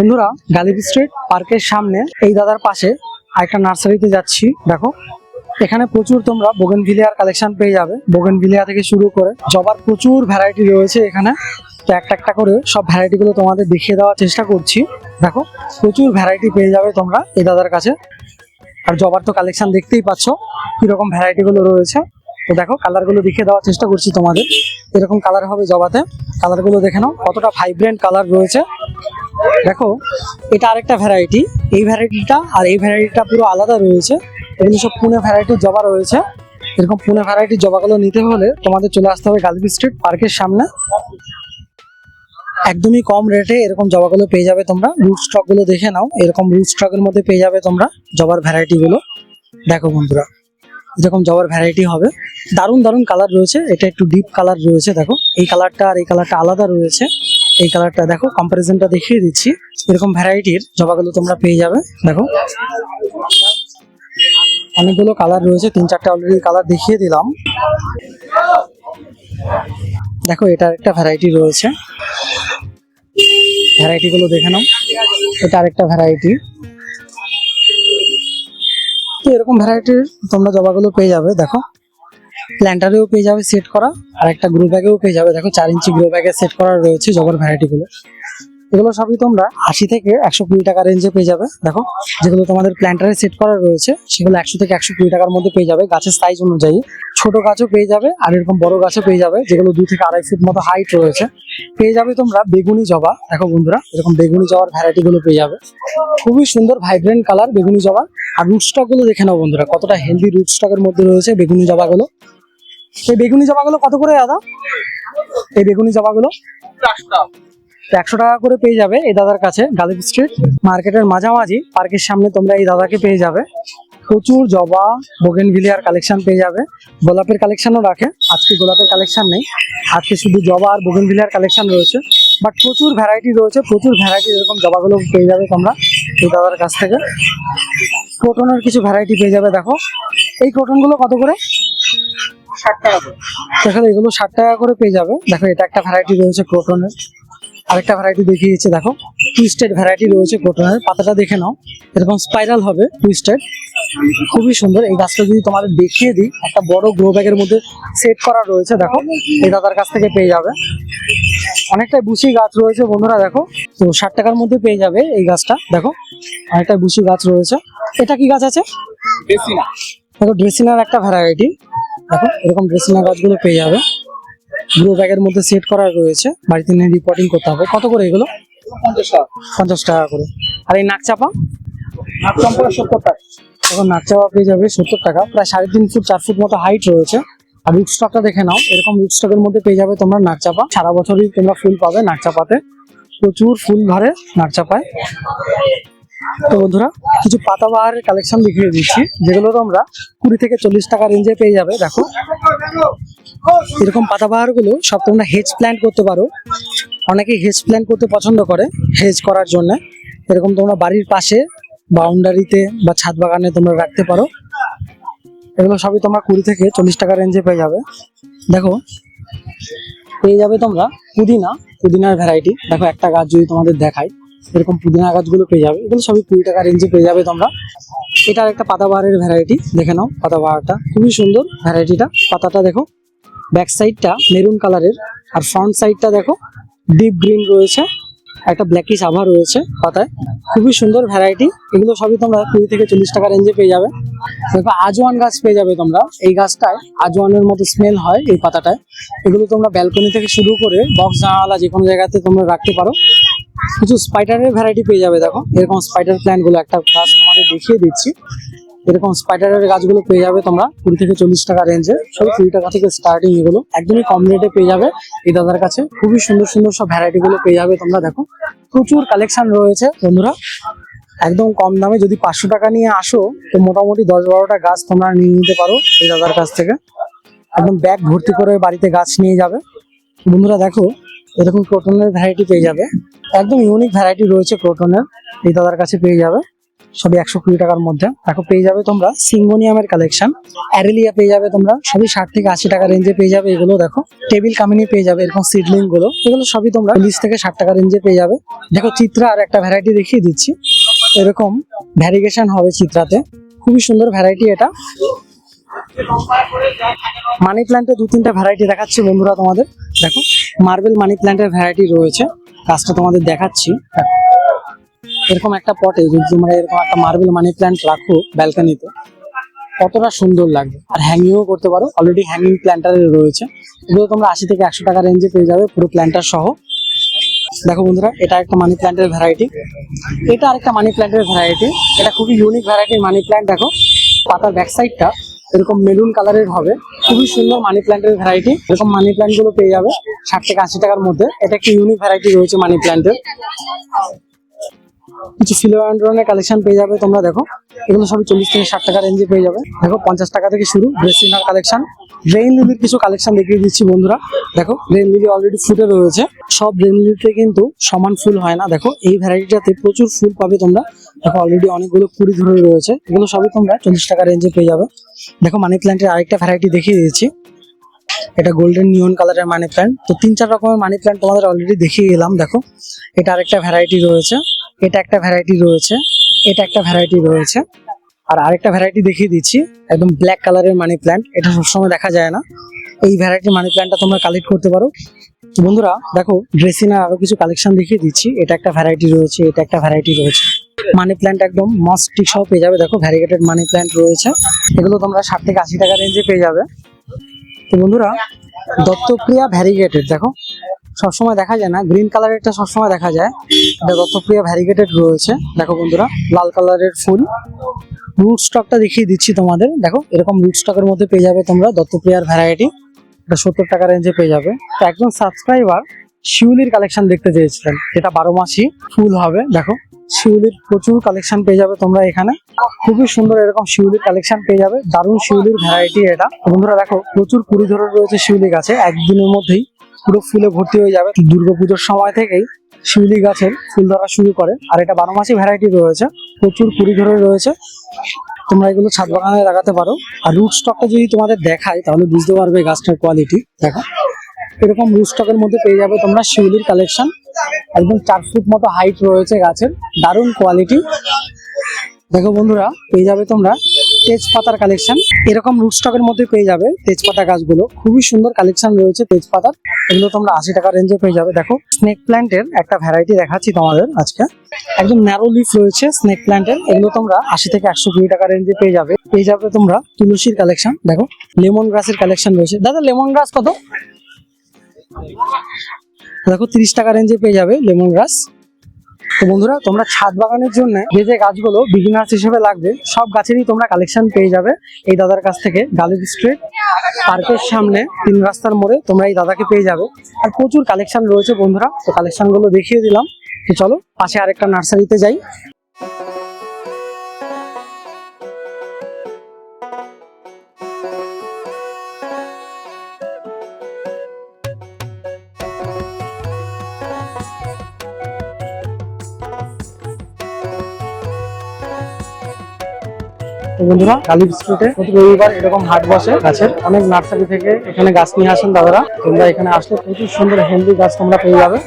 বন্ধুরা, গালিব স্ট্রিট পার্কের সামনে এই দাদার পাশে আরেকটা নার্সারিতে যাচ্ছি। দেখো, এখানে প্রচুর তোমরা বোগেনভিলিয়ার কালেকশন পেয়ে যাবে। বোগেনভিলিয়া থেকে শুরু করে জবার প্রচুর ভ্যারাইটি রয়েছে এখানে। তো একটা একটা করে সব ভ্যারাইটি গুলো তোমাদের দেখিয়ে দেওয়ার চেষ্টা করছি। দেখো, প্রচুর ভ্যারাইটি পেয়ে যাবে তোমরা এই দাদার কাছে। আর জবার তো কালেকশন দেখতেই পাচ্ছ কীরকম ভ্যারাইটি গুলো রয়েছে। তো দেখো কালারগুলো দেখিয়ে দেওয়ার চেষ্টা করছি তোমাদের। এরকম কালার হবে জবাতে। কালারগুলো দেখে নাও, কতটা ভাইব্রেন্ট কালার রয়েছে। দেখো, এটা আরেকটা ভ্যারাইটি এই ভ্যারাইটিটা আর এই ভ্যারাইটিটা পুরো আলাদা রয়েছে। এগুলো সব পুনে ভ্যারাইটির জবা রয়েছে। এরকম পুনে ভ্যারাইটির জবাগুলো নিতে হলে তোমাদের চলে আসতে হবে গালবি স্ট্রিট পার্কের সামনে। একদমই কম রেটে এরকম জবাগুলো পেয়ে যাবে তোমরা। রুট স্টকগুলো দেখে নাও। এরকম রুট স্টকের মধ্যে পেয়ে যাবে তোমরা জবার ভ্যারাইটি গুলো। দেখো বন্ধুরা, এরকম জবার ভ্যারাইটি হবে। দারুণ দারুণ কালার রয়েছে। এটা একটু ডিপ কালার রয়েছে, দেখো। এই কালারটা আর এই কালারটা আলাদা রয়েছে। এই কালারটা দেখো কম্পারিজনটা দেখিয়ে দিচ্ছি। এরকম ভ্যারাইটির জবাগুলো তোমরা পেয়ে যাবে। দেখো। অনেকগুলো কালার রয়েছে, তিন চারটে অলরেডি কালার দেখিয়ে দিলাম। দেখো এটার একটা ভ্যারাইটি রয়েছে। ভ্যারাইটি গুলো দেখে নাও। এটা আরেকটা ভ্যারাইটি তো এরকম ভ্যারাইটির তোমরা জবাগুলো পেয়ে যাবে, দেখো। প্ল্যান্টারেও পেয়ে যাবে সেট করা আর একটা গ্রো ব্যাগেও পেয়ে যাবে। দেখো চার ইঞ্চি গ্রো ব্যাগে সেট করা রয়েছে জবর ভ্যারাইটি গুলো। এগুলো সবই তোমরা আশি থেকে একশো কুড়ি টাকা রেঞ্জে পেয়ে যাবে। দেখো, যেগুলো তোমাদের প্ল্যান্টারে সেট করা রয়েছে, সেগুলো একশো থেকে একশো কুড়ি টাকার মধ্যে পেয়ে যাবে। গাছের সাইজ অনুযায়ী। ছোট গাছও পেয়ে যাবে আর এরকম বড় গাছও পেয়ে যাবে, যেগুলো দুই থেকে আড়াই ফিট মতো হাইট রয়েছে। পেয়ে যাবে তোমরা বেগুনি জবা। দেখো বন্ধুরা, এরকম বেগুনি জবার ভ্যারাইটি গুলো পেয়ে যাবে। খুবই সুন্দর ভাইব্রেন্ট কালার বেগুনি জবা। আর রুট স্টকগুলো দেখে নাও বন্ধুরা, কতটা হেলদি রুট স্টকের মধ্যে রয়েছে বেগুনি জবাগুলো। এই বেগুনি জবাগুলো কত করে দাদা? এই বেগুনি জবাগুলো? একশো টাকা করে পেয়ে যাবে এই দাদার কাছে গালিব স্ট্রিট মার্কেটের মাঝামাঝি পার্কের সামনে তোমরা এই দাদাকে পেয়ে যাবে। প্রচুর জবা বোগেন ভিলিয়ার কালেকশন পেয়ে যাবে। গোলাপের কালেকশনও রাখে, আজকে গোলাপের কালেকশন নেই। আজকে শুধু জবা আর বোগেন ভিলিয়ার কালেকশন রয়েছে। বাট প্রচুর ভ্যারাইটি রয়েছে, প্রচুর ভ্যারাইটি এরকম জবাগুলো পেয়ে যাবে তোমরা এই দাদার কাছ থেকে। ক্রোটনের কিছু ভ্যারাইটি পেয়ে যাবে, দেখো। এই ক্রোটনগুলো কত করে? দেখো এগুলো ষাট টাকা করে পেয়ে যাবে। দেখো এটা একটা ভ্যারাইটি রয়েছে ক্রোটনের আরেকটা ভ্যারাইটি দেখিয়ে দিচ্ছে দেখো। টুইস্টেড ভ্যারাইটি রয়েছে কটনের পাতাটা দেখে নাও। এরকম স্পাইরাল হবে টুইস্টেড খুবই সুন্দর। এই গাছটা যদি তোমাদের দেখিয়ে দিই একটা বড় গ্রো ব্যাগের মধ্যে সেট করা রয়েছে দেখো। এই দাদার কাছ থেকে পেয়ে যাবে। অনেকটাই বুসি গাছ রয়েছে বন্ধুরা দেখো। তো ষাট টাকার মধ্যে পেয়ে যাবে এই গাছটা দেখো। অনেকটাই বুসি গাছ রয়েছে। এটা কি গাছ আছে? দেখো ড্রেসিনার একটা ভ্যারাইটি দেখো এরকম ড্রেসিনা গাছগুলো পেয়ে যাবে। গ্রো ব্যাগের মধ্যে সেট করা রয়েছে। বাড়িতে নিয়ে রিপোর্টিং করতে হবে। কত করে এগুলো? পঞ্চাশ টাকা। করে। আর এই নাক চাপা সত্তর টাকা। এখন নাক চাপা পেয়ে যাবে সত্তর টাকা। প্রায় সাড়ে তিন ফুট চার ফুট মতো হাইট রয়েছে। আর রুট স্টকটা দেখে নাও। এরকম রুট স্টকের মধ্যে পেয়ে যাবে তোমরা নাক চাপা সারা বছরই তোমরা ফুল পাবে নাক চাপাতে প্রচুর ফুল ধরে নাক চাপায় তো বন্ধুরা, কিছু পাতাবাহারের কালেকশন দেখিয়ে দিচ্ছি যেগুলো তোমরা কুড়ি থেকে চল্লিশ টাকা রেঞ্জে পেয়ে যাবে, দেখো। এরকম পাতাবাহারগুলো সব তোমরা হেজ প্ল্যান্ট করতে পারো। অনেকে হেজ প্ল্যান্ট করতে পছন্দ করে হেজ করার জন্য। এরকম তোমরা বাড়ির পাশে বাউন্ডারিতে বা ছাদ বাগানে তোমরা রাখতে পারো। এগুলো সবই তোমরা কুড়ি থেকে চল্লিশ টাকা রেঞ্জে পেয়ে যাবে। দেখো, পেয়ে যাবে তোমরা পুদিনা, পুদিনার ভ্যারাইটি দেখো, একটা গাছ যদি তোমাদের দেখায়। এরকম পুদিনা গাছগুলো পেয়ে যাবে। এগুলো সবই কুড়ি টাকা রেঞ্জে পেয়ে যাবে তোমরা। এটার একটা পাতাবাহারের ভ্যারাইটি দেখে নাও পাতাবাহারটা। খুবই সুন্দর ভ্যারাইটিটা পাতাটা দেখো ব্যাক সাইডটা মেরুন কালারের আর ফ্রন্ট সাইডটা দেখো ডিপ গ্রিন রয়েছে। একটা ব্ল্যাকিশ আভা রয়েছে পাতায়। খুবই সুন্দর ভ্যারাইটি এগুলো সবই তোমরা কুড়ি থেকে চল্লিশ টাকা রেঞ্জে পেয়ে যাবে। দেখো আজওয়ান গাছ পেয়ে যাবে তোমরা। এই গাছটায় আজওয়ানের মতো স্মেল হয় এই পাতাটায়। এগুলো তোমরা ব্যালকনি থেকে শুরু করে বক্স জানালা যে কোনো জায়গাতে তোমরা রাখতে পারো। কিছু স্পাইডারের ভ্যারাইটি পেয়ে যাবে, দেখো। এরকম স্পাইডার প্ল্যান্টগুলো একটা গাছ তোমাদের দেখিয়ে দিচ্ছি। এরকম স্পাইডারের গাছগুলো পেয়ে যাবে তোমরা কুড়ি থেকে চল্লিশ টাকা রেঞ্জে সব কুড়ি টাকা থেকে স্টার্টিং এগুলো একদমই কম রেটে পেয়ে যাবে এই দাদার কাছে। খুবই সুন্দর সুন্দর সব ভ্যারাইটি গুলো পেয়ে যাবে তোমরা, দেখো। প্রচুর কালেকশন রয়েছে বন্ধুরা। একদম কম দামে যদি পাঁচশো টাকা নিয়ে আসো, তো মোটামুটি দশ বারোটা গাছ তোমরা নিয়ে নিতে পারো এই দাদার কাছ থেকে। একদম ব্যাগ ভর্তি করে বাড়িতে গাছ নিয়ে যাবে। বন্ধুরা, দেখো, এরকম ক্রোটনের ভ্যারাইটি পেয়ে যাবে। একদম ইউনিক ভ্যারাইটি রয়েছে ক্রোটনের এই দাদার কাছে পেয়ে যাবে। সবই একশো কুড়ি টাকার মধ্যে। দেখো, পেয়ে যাবে তোমরা সিঙ্গোনিয়ামের কালেকশন অ্যারেলিয়া পেয়ে যাবে তোমরা। সবই ষাট থেকে আশি টাকা রেঞ্জে পেয়ে যাবে এগুলো, দেখো। টেবিল কামিনি পেয়ে যাবে, এরকম সিডলিংগুলো। এগুলো সবই তোমরা চল্লিশ থেকে ষাট টাকা রেঞ্জে পেয়ে যাবে। দেখো, চিত্রা আর একটা ভ্যারাইটি দেখিয়ে দিচ্ছি। এরকম ভ্যারিগেশন হবে চিত্রাতে। খুবই সুন্দর ভ্যারাইটি এটা। মানি প্ল্যান্টের দু তিনটা ভ্যারাইটি দেখাচ্ছি বন্ধুরা তোমাদের। দেখো মার্বেল মানি প্ল্যান্টের ভ্যারাইটি রয়েছে। গাছটা তোমাদের দেখাচ্ছি। এরকম একটা পটে, যদি তোমরা এরকম একটা মার্বেল মানি প্ল্যান্ট রাখো ব্যালকনিতে কতটা সুন্দর লাগবে। আর হ্যাঙ্গিংও করতে পারো অলরেডি হ্যাঙ্গিং প্ল্যান্টার রয়েছে। এগুলো তোমরা আশি থেকে একশো টাকা রেঞ্জে পেয়ে যাবে, পুরো প্ল্যান্টার সহ। দেখো বন্ধুরা, এটা একটা মানি প্ল্যান্টের ভ্যারাইটি এটা আরেকটা মানি প্ল্যান্টের ভ্যারাইটি এটা খুবই ইউনিক ভ্যারাইটির মানি প্ল্যান্ট দেখো। পাতার ব্যাক সাইডটা এরকম মেরুন কালারের হবে। খুবই সুন্দর মানি প্ল্যান্টের ভ্যারাইটি এরকম মানি প্ল্যান্টগুলো পেয়ে যাবে ষাট থেকে আশি টাকার মধ্যে। এটা একটি ইউনিক ভ্যারাইটি রয়েছে মানি প্ল্যান্টের কিছু সিলভার ফিলোয়ান্ড্রনের কালেকশন পেয়ে যাবে তোমরা, দেখো। এগুলো সবই চল্লিশ থেকে ষাট টাকা রেঞ্জে পেয়ে যাবে। দেখো, পঞ্চাশ টাকা থেকে শুরু ড্রেসিনার কালেকশন রেইন লিলির কিছু কালেকশন দেখিয়ে দিচ্ছি বন্ধুরা। দেখো রেইন লিলি অলরেডি ফুটে রয়েছে। সব রেইন লিলিতে কিন্তু সমান ফুল হয় না। দেখো, এই ভ্যারাইটিটাতে প্রচুর ফুল পাবে তোমরা। দেখো অলরেডি অনেকগুলো কুড়ি ধরে রয়েছে। এগুলো সবই তোমরা চল্লিশ টাকা রেঞ্জে পেয়ে যাবে। দেখো মানি প্ল্যান্টের আরেকটা ভ্যারাইটি দেখিয়ে দিয়েছি এটা গোল্ডেন নিয়ন কালারের মানি প্ল্যান্ট তো তিন চার রকমের মানি প্ল্যান্ট তোমাদের অলরেডি দেখিয়ে গেলাম দেখো, এটা আরেকটা ভ্যারাইটি রয়েছে। এটা একটা ভ্যারাইটি রয়েছে, এটা একটা ভ্যারাইটি রয়েছে। আর আরেকটা ভ্যারাইটি দেখিয়ে দিচ্ছি, একদম ব্ল্যাক কালারের মানি প্ল্যান্ট এটা সবসময় দেখা যায় না। এই ভ্যারাইটির মানি প্ল্যান্টটা তোমরা কালেক্ট করতে পারো। বন্ধুরা, দেখো ড্রেসিনার আরও কিছু কালেকশন দেখিয়ে দিচ্ছি, এটা একটা ভ্যারাইটি রয়েছে, এটা একটা ভ্যারাইটি রয়েছে। মানি প্ল্যান্ট একদম মস্টিক সহ পেয়ে যাবে, দেখো ভ্যারিগেটেড মানি প্ল্যান্ট রয়েছে। এগুলো তোমরা ষাট থেকে আশি টাকা রেঞ্জে পেয়ে যাবে। তো বন্ধুরা দত্তপ্রিয়া ভ্যারিগেটেড দেখো সবসময় দেখা যায় না। গ্রিন কালারেরটা সবসময় দেখা যায়। এটা দত্তপ্রিয়া ভ্যারিগেটেড রয়েছে। দেখো বন্ধুরা, লাল কালারের ফুল। রুট স্টকটা দেখিয়ে দিচ্ছি তোমাদের। দেখো, এরকম রুট স্টকের মধ্যে পেয়ে যাবে তোমরা দত্তপ্রিয়ার ভ্যারাইটি। এটা সত্তর টাকা রেঞ্জে পেয়ে যাবে। তো একজন সাবস্ক্রাইবার শিউলির কালেকশন দেখতে চেয়েছিলেন। এটা বারো মাসই ফুল হবে। দেখো, শিউলির প্রচুর কালেকশন পেয়ে যাবে তোমরা এখানে। খুবই সুন্দর এরকম শিউলির কালেকশন পেয়ে যাবে। দারুণ শিউলির ভ্যারাইটি এটা। বন্ধুরা, দেখো, প্রচুর কুড়ি ধরে রয়েছে শিউলি গাছে। একদিনের মধ্যেই পুরো ফুলে ভর্তি হয়ে যাবে। দুর্গাপুজোর সময় থেকেই শিউলি গাছের ফুল ধরা শুরু করে। আর এটা বারো মাসি ভ্যারাইটি রয়েছে। প্রচুর কুড়ি ধরে রয়েছে। তোমরা এগুলো ছাদ বাগানে লাগাতে পারো। আর রুট স্টকটা যদি তোমাদের দেখায় তাহলে বুঝতে পারবে গাছটার কোয়ালিটি দেখো। এরকম রুট স্টকের মধ্যে পেয়ে যাবে তোমরা শিউলির কালেকশন একদম চার ফুট মতো হাইট রয়েছে গাছের। দারুণ কোয়ালিটি দেখো বন্ধুরা, পেয়ে যাবে তোমরা। তেজপাতার কালেকশন এরকম রুট স্টকের মধ্যে পেয়ে যাবে তেজপাতা গাছগুলো। খুবই সুন্দর কালেকশন রয়েছে তেজপাতার। এগুলো তোমরা আশি টাকা রেঞ্জে পেয়ে যাবে। দেখো স্নেক প্ল্যান্টের একটা ভ্যারাইটি দেখাচ্ছি তোমাদের আজকে। একদম ন্যারো লিফ রয়েছে স্নেক প্ল্যান্টের এগুলো তোমরা আশি থেকে একশো কুড়ি টাকা রেঞ্জে পেয়ে যাবে। পেয়ে যাবে তোমরা তুলসীর কালেকশন দেখো লেমন গ্রাসের কালেকশন রয়েছে। দাদা লেমন গ্রাস কত? দেখো, তিরিশ টাকা রেঞ্জে পেয়ে যাবে লেমন গ্রাস তো বন্ধুরা, তোমরা ছাদ বাগানের জন্য যে যে গাছগুলো বিগিনার্স হিসেবে লাগবে, সব গাছেরই তোমরা কালেকশন পেয়ে যাবে এই দাদার কাছ থেকে। গালিব স্ট্রিট পার্কের সামনে, তিন রাস্তার মোড়ে তোমরা এই দাদাকে পেয়ে যাবে। আর প্রচুর কালেকশন রয়েছে বন্ধুরা, তো কালেকশনগুলো দেখিয়ে দিলাম। তো চলো, পাশে আরেকটা নার্সারিতে যাই। তো বন্ধুরা গালিব স্ট্রিটে রবিবার এরকম হাট বসে গাছের। অনেক নার্সারি থেকে এখানে গাছ নিয়ে আসেন দাদারা। তোমরা এখানে আসলে প্রচুর সুন্দর হেলদি গাছ তোমরা পেয়ে যাবে।